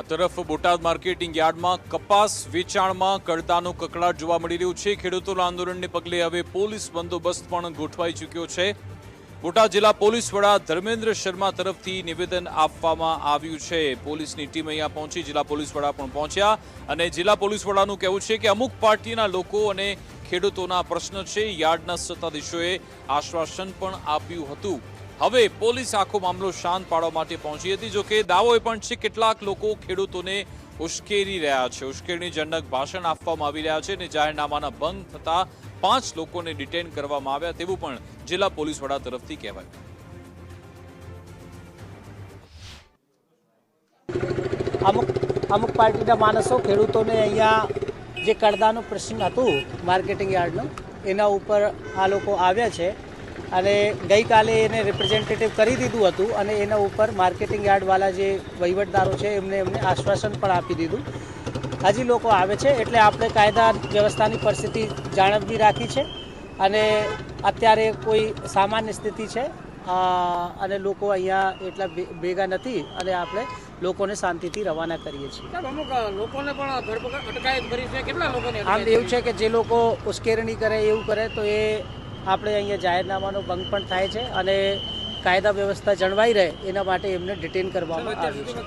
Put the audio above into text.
આ તરફ બોટાદ માર્કેટિંગ યાર્ડમાં કપાસ વેચાણમાં કડતાનો કકડાટ જોવા મળી રહ્યું છે. ખેડૂતોના આંદોલનને પગલે હવે પોલીસ બંદોબસ્ત પણ ગોઠવાઈ ચૂક્યો છે. બોટાદ જિલ્લા પોલીસ વડા ધર્મેન્દ્ર શર્મા તરફથી નિવેદન આપવામાં આવ્યું છે. પોલીસની ટીમ અહીંયા પહોંચી, જિલ્લા પોલીસ વડા પણ પહોંચ્યા અને જિલ્લા પોલીસ વડાનું કહેવું છે કે અમુક પાર્ટીના લોકો અને ખેડૂતોના પ્રશ્ન છે. યાર્ડના સત્તાધીશોએ આશ્વાસન પણ આપ્યું હતું. હવે પોલીસ આખો મામલો શાંત પાડવા માટે પહોંચી હતી. જોકે દાવો એ પણ છે, કેટલાક લોકો ખેડૂતોને ઉશ્કેરી રહ્યા છે. ઉશ્કેરણીજનક ભાષણ આપવામાં આવી રહ્યા છે અને જાહેરનામાના ભંગ થતા પાંચ લોકોને ડિટેન કરવામાં આવ્યા તેવું પણ જિલ્લા પોલીસ વડા તરફથી કહેવાયું. અમુક અમુક પાર્ટીના માણસો ખેડૂતોને અહીંયા જે કડદાનો પ્રશ્ન હતું, માર્કેટિંગ યાર્ડનો, એના ઉપર આ લોકો આવ્યા છે. અને ગઈકાલે એને રિપ્રેઝેન્ટેટિવ કરી દીધું હતું અને એના ઉપર માર્કેટિંગ યાર્ડવાળા જે વહીવટદારો છે એમને એમને આશ્વાસન પણ આપી દીધું. હજી લોકો આવે છે એટલે આપણે કાયદા વ્યવસ્થાની પરિસ્થિતિ જાળવી રાખી છે અને અત્યારે કોઈ સામાન્ય સ્થિતિ છે અને લોકો અહીંયા એટલા ભેગા નથી અને આપણે લોકોને શાંતિથી રવાના કરીએ છીએ. અમુક લોકોને પણ ધરપકડ અટકાયત કરી છે. કેટલા લોકોને આમ એવું છે? કે જે લોકો ઉશ્કેરણી કરે એવું કરે તો એ આપણે અહીંયા જાહેરનામાનો ભંગ પણ થાય છે અને કાયદા વ્યવસ્થા જળવાઈ રહે એના માટે એમને ડિટેન કરવામાં આવ્યું છે